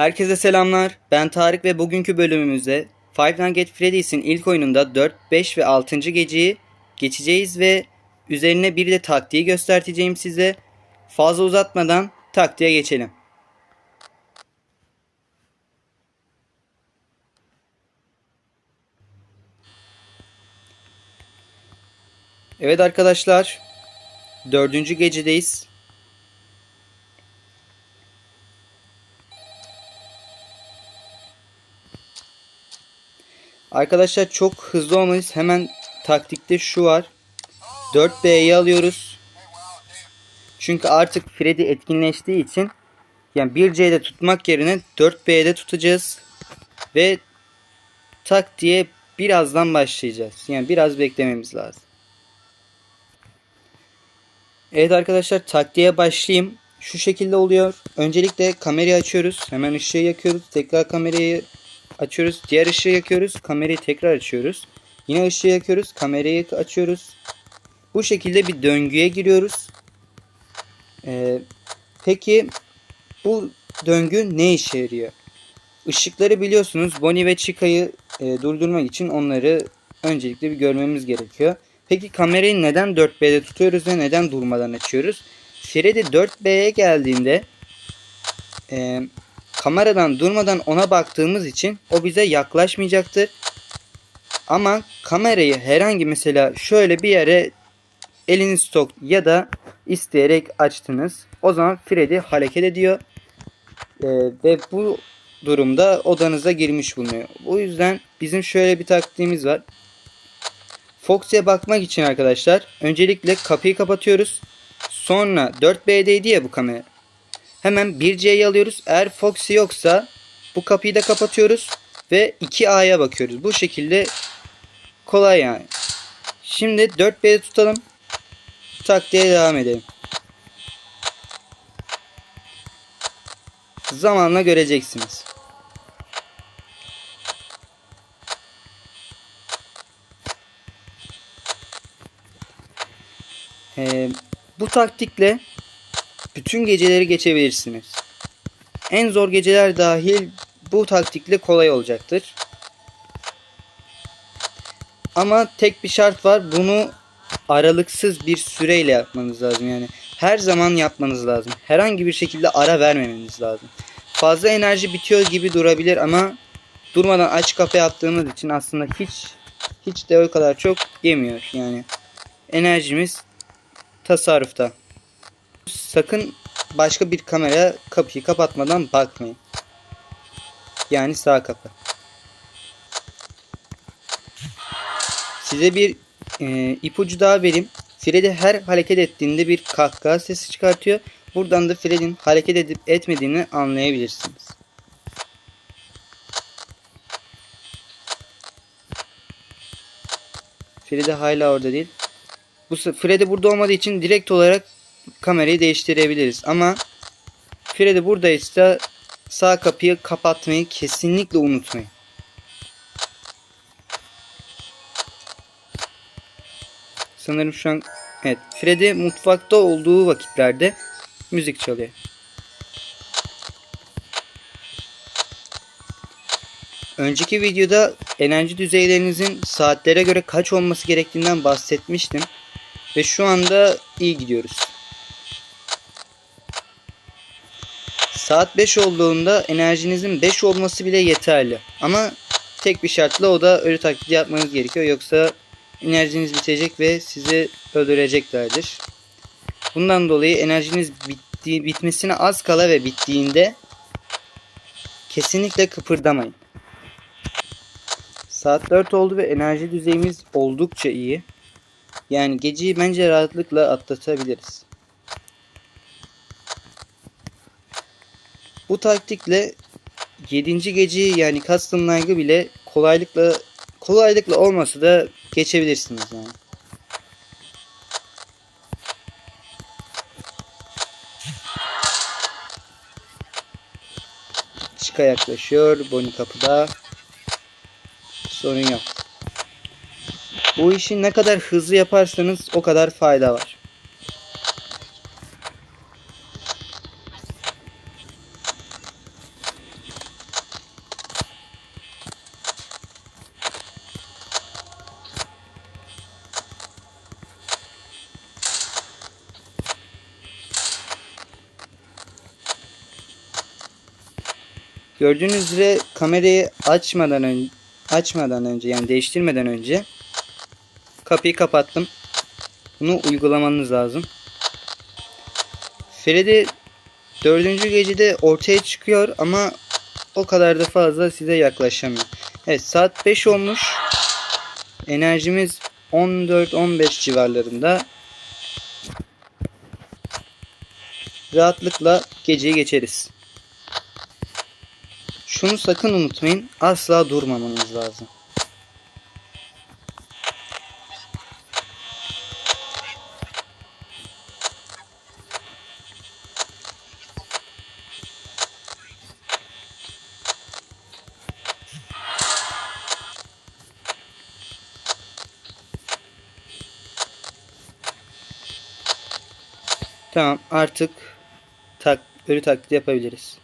Herkese selamlar. Ben Tarık ve bugünkü bölümümüzde Five Nights at Freddy's'in ilk oyununda 4, 5 ve 6. geceyi geçeceğiz ve üzerine bir de taktiği göstereceğim size. Fazla uzatmadan taktiğe geçelim. Evet arkadaşlar. Dördüncü gecedeyiz. Arkadaşlar çok hızlı olmalıyız. Hemen taktikte şu var. 4B'yi alıyoruz. Çünkü artık Freddy etkinleştiği için yani 1C'de tutmak yerine 4B'de tutacağız. Ve tak diye birazdan başlayacağız. Yani biraz beklememiz lazım. Evet arkadaşlar taktiğe başlayayım. Şu şekilde oluyor. Öncelikle kamerayı açıyoruz. Hemen ışığı yakıyoruz. Tekrar kamerayı açıyoruz. Diğer ışığı yakıyoruz. Kamerayı tekrar açıyoruz. Yine ışığı yakıyoruz. Kamerayı açıyoruz. Bu şekilde bir döngüye giriyoruz. Ee, peki bu döngü ne işe yarıyor? Işıkları biliyorsunuz Bonnie ve Chica'yı e, durdurmak için onları öncelikle bir görmemiz gerekiyor. Peki kamerayı neden 4B'de tutuyoruz ve neden durmadan açıyoruz? Freddy 4B'ye geldiğinde e, kameradan durmadan ona baktığımız için o bize yaklaşmayacaktır. Ama kamerayı herhangi mesela şöyle bir yere eliniz stok ya da isteyerek açtınız. O zaman Freddy hareket ediyor. Ee, ve bu durumda odanıza girmiş bulunuyor. O yüzden bizim şöyle bir taktiğimiz var. Foxy'e bakmak için arkadaşlar öncelikle kapıyı kapatıyoruz. Sonra 4B'deydi ya bu kamera. Hemen 1C'yi alıyoruz. Eğer Foxy yoksa bu kapıyı da kapatıyoruz ve 2A'ya bakıyoruz. Bu şekilde kolay yani. Şimdi 4B'de tutalım. Taktiğe devam edelim. Zamanla göreceksiniz. Ee, bu taktikle bütün geceleri geçebilirsiniz. En zor geceler dahil bu taktikle kolay olacaktır. Ama tek bir şart var. Bunu aralıksız bir süreyle yapmanız lazım. Yani her zaman yapmanız lazım. Herhangi bir şekilde ara vermemeniz lazım. Fazla enerji bitiyor gibi durabilir ama durmadan aç kapı yaptığımız için aslında hiç hiç de o kadar çok yemiyor. Yani enerjimiz tasarrufta. Sakın başka bir kamera kapıyı kapatmadan bakmayın. Yani sağ kapı. Size bir e, ipucu daha vereyim. Freddy her hareket ettiğinde bir kahkaha sesi çıkartıyor. Buradan da Freddy'nin hareket edip etmediğini anlayabilirsiniz. Freddy hala orada değil. Bu Freddy burada olmadığı için direkt olarak kamerayı değiştirebiliriz. Ama Freddy buradaysa sağ kapıyı kapatmayı kesinlikle unutmayın. Sanırım şu an evet Freddy mutfakta olduğu vakitlerde müzik çalıyor. Önceki videoda enerji düzeylerinizin saatlere göre kaç olması gerektiğinden bahsetmiştim. Ve şu anda iyi gidiyoruz. Saat 5 olduğunda enerjinizin 5 olması bile yeterli. Ama tek bir şartla o da ölü taklidi yapmanız gerekiyor. Yoksa enerjiniz bitecek ve sizi öldüreceklerdir. Bundan dolayı enerjiniz bitti, bitmesine az kala ve bittiğinde kesinlikle kıpırdamayın. Saat 4 oldu ve enerji düzeyimiz oldukça iyi. Yani geceyi bence rahatlıkla atlatabiliriz. Bu taktikle 7. geceyi yani custom night'ı bile kolaylıkla kolaylıkla olmasa da geçebilirsiniz yani. Chica yaklaşıyor. Bonnie kapıda. Sorun yok. Bu işi ne kadar hızlı yaparsanız o kadar fayda var. Gördüğünüz üzere kamerayı açmadan önce açmadan önce yani değiştirmeden önce kapıyı kapattım. Bunu uygulamanız lazım. Freddy dördüncü gecede ortaya çıkıyor ama o kadar da fazla size yaklaşamıyor. Evet saat 5 olmuş. Enerjimiz 14-15 civarlarında. Rahatlıkla geceyi geçeriz. Şunu sakın unutmayın. Asla durmamanız lazım. Tamam artık tak, ölü taklidi yapabiliriz.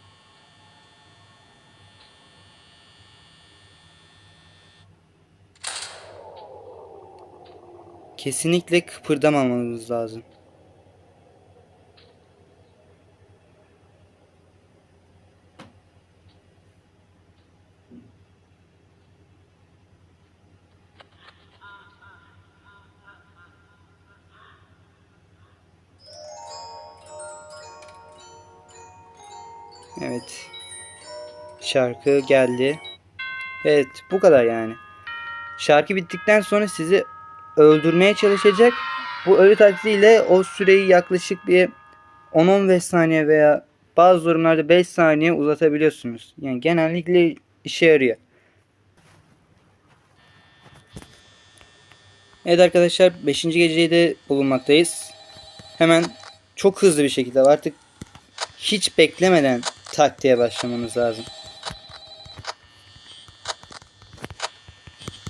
Kesinlikle kıpırdamamamız lazım. Evet. Şarkı geldi. Evet bu kadar yani. Şarkı bittikten sonra sizi öldürmeye çalışacak. Bu ölü taktiğiyle o süreyi yaklaşık bir 10-15 saniye veya bazı durumlarda 5 saniye uzatabiliyorsunuz. Yani genellikle işe yarıyor. Evet arkadaşlar 5. geceyi de bulunmaktayız. Hemen çok hızlı bir şekilde artık hiç beklemeden taktiğe başlamanız lazım.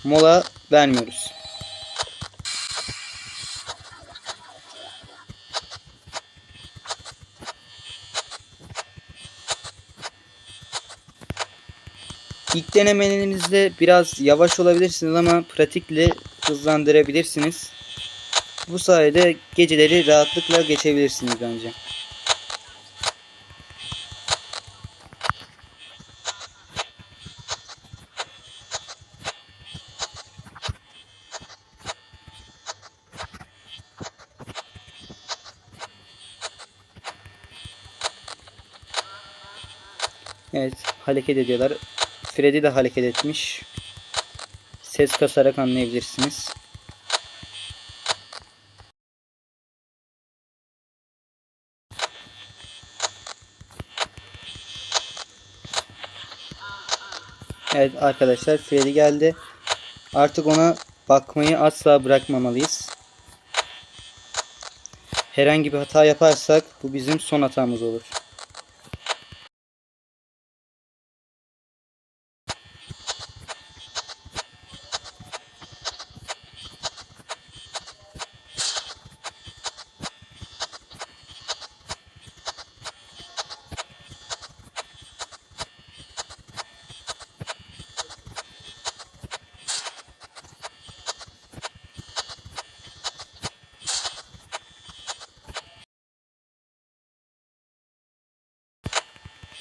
Mola vermiyoruz. İlk denemelerinizde biraz yavaş olabilirsiniz ama pratikle hızlandırabilirsiniz. Bu sayede geceleri rahatlıkla geçebilirsiniz bence. Evet hareket ediyorlar. Freddy de hareket etmiş. Ses kasarak anlayabilirsiniz. Evet arkadaşlar Freddy geldi. Artık ona bakmayı asla bırakmamalıyız. Herhangi bir hata yaparsak bu bizim son hatamız olur.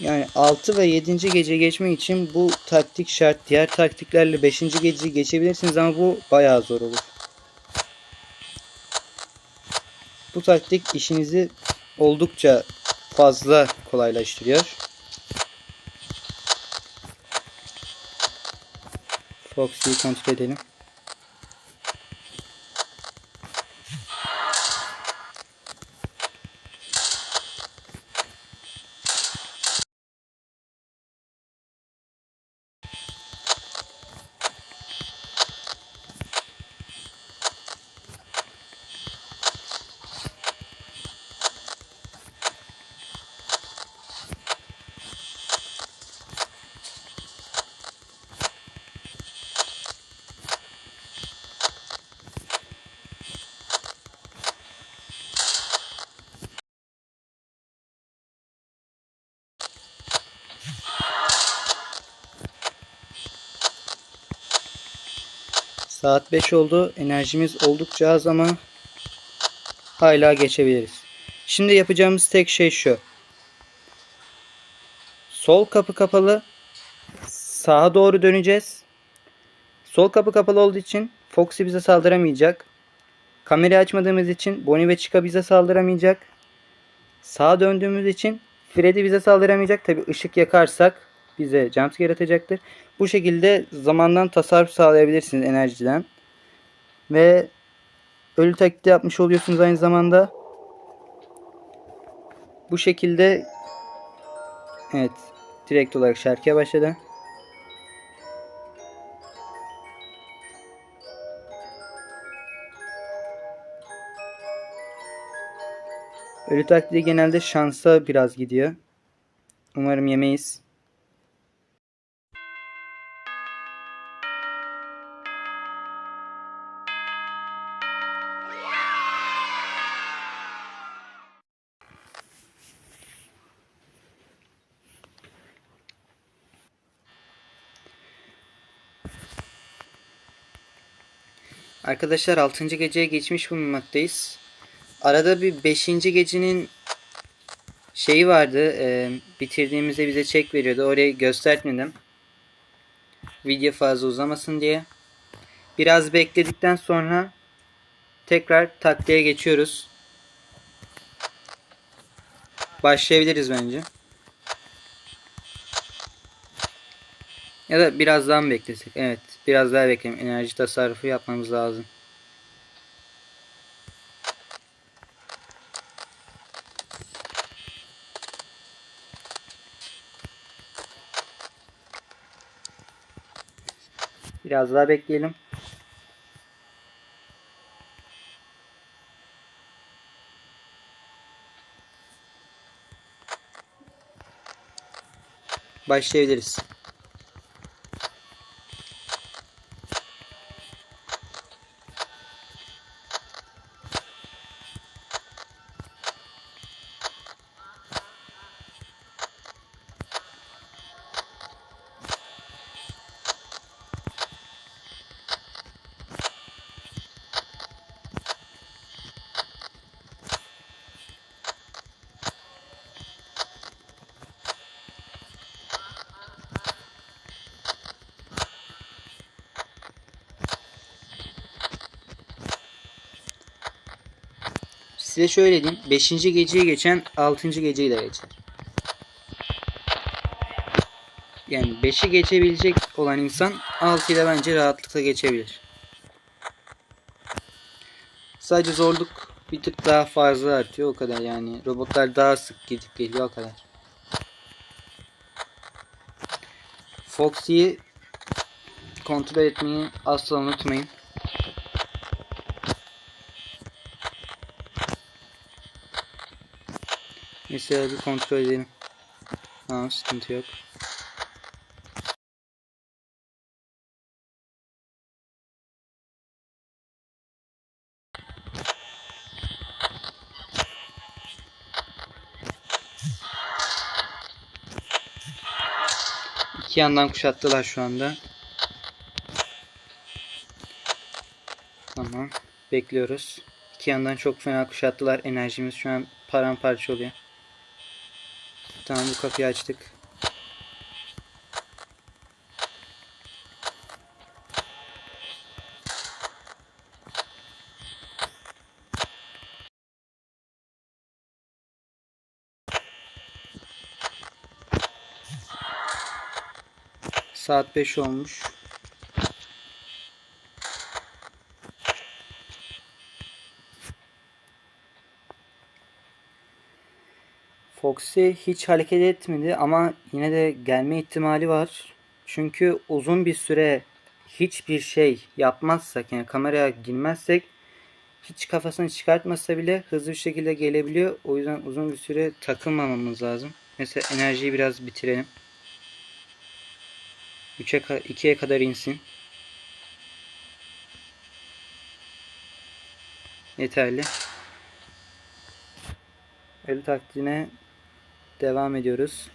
Yani 6 ve 7. gece geçmek için bu taktik şart. Diğer taktiklerle 5. geceyi geçebilirsiniz ama bu bayağı zor olur. Bu taktik işinizi oldukça fazla kolaylaştırıyor. Foxy'yi kontrol edelim. Saat 5 oldu. Enerjimiz oldukça az ama hala geçebiliriz. Şimdi yapacağımız tek şey şu. Sol kapı kapalı. sağa doğru döneceğiz. Sol kapı kapalı olduğu için Foxy bize saldıramayacak. Kamerayı açmadığımız için Bonnie ve Chica bize saldıramayacak. Sağa döndüğümüz için Freddy bize saldıramayacak. Tabi ışık yakarsak bize jumpscare atacaktır. Bu şekilde zamandan tasarruf sağlayabilirsiniz enerjiden. Ve ölü taklidi yapmış oluyorsunuz aynı zamanda. Bu şekilde evet direkt olarak şarkıya başladı. Ölü taklidi genelde şansa biraz gidiyor. Umarım yemeyiz. Arkadaşlar 6. geceye geçmiş bulunmaktayız. Arada bir 5. gecenin şeyi vardı. e, bitirdiğimizde bize çek veriyordu. Orayı göstermedim. Video fazla uzamasın diye. Biraz bekledikten sonra tekrar taktiğe geçiyoruz. Başlayabiliriz bence. Ya da biraz daha mı beklesek? Evet. Biraz daha bekleyelim. Enerji tasarrufu yapmamız lazım. Biraz daha bekleyelim. Başlayabiliriz. Size şöyle diyeyim. 5. geceyi geçen 6. geceyi de geçer. Yani 5'i geçebilecek olan insan 6'yı da bence rahatlıkla geçebilir. Sadece zorluk bir tık daha fazla artıyor o kadar yani. Robotlar daha sık gidip geliyor o kadar. Foxy'yi kontrol etmeyi asla unutmayın. Mesela bir kontrol edelim. Tamam sıkıntı yok. İki yandan kuşattılar şu anda. Tamam. Bekliyoruz. İki yandan çok fena kuşattılar. Enerjimiz şu an paramparça oluyor. Tamam bu kapıyı açtık. Saat 5 olmuş. Foxy hiç hareket etmedi ama yine de gelme ihtimali var. Çünkü uzun bir süre hiçbir şey yapmazsak yani kameraya girmezsek hiç kafasını çıkartmasa bile hızlı bir şekilde gelebiliyor. O yüzden uzun bir süre takılmamamız lazım. Mesela enerjiyi biraz bitirelim. 3'e 2'ye kadar insin. Yeterli. Ölü taklidine Devam ediyoruz.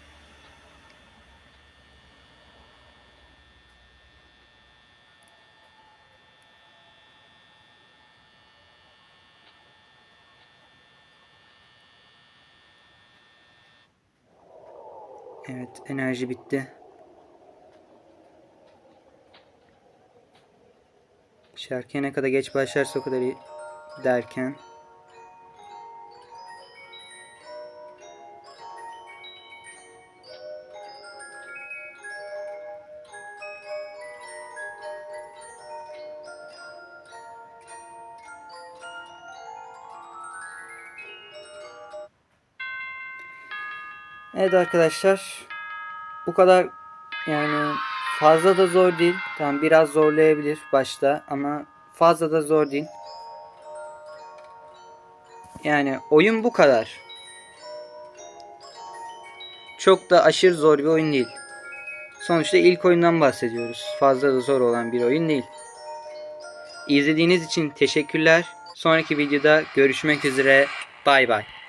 Evet enerji bitti. Şarkıya ne kadar geç başlarsa o kadar iyi derken... Evet arkadaşlar. Bu kadar yani fazla da zor değil. Tamam biraz zorlayabilir başta ama fazla da zor değil. Yani oyun bu kadar. Çok da aşırı zor bir oyun değil. Sonuçta ilk oyundan bahsediyoruz. Fazla da zor olan bir oyun değil. İzlediğiniz için teşekkürler. Sonraki videoda görüşmek üzere. Bay bay.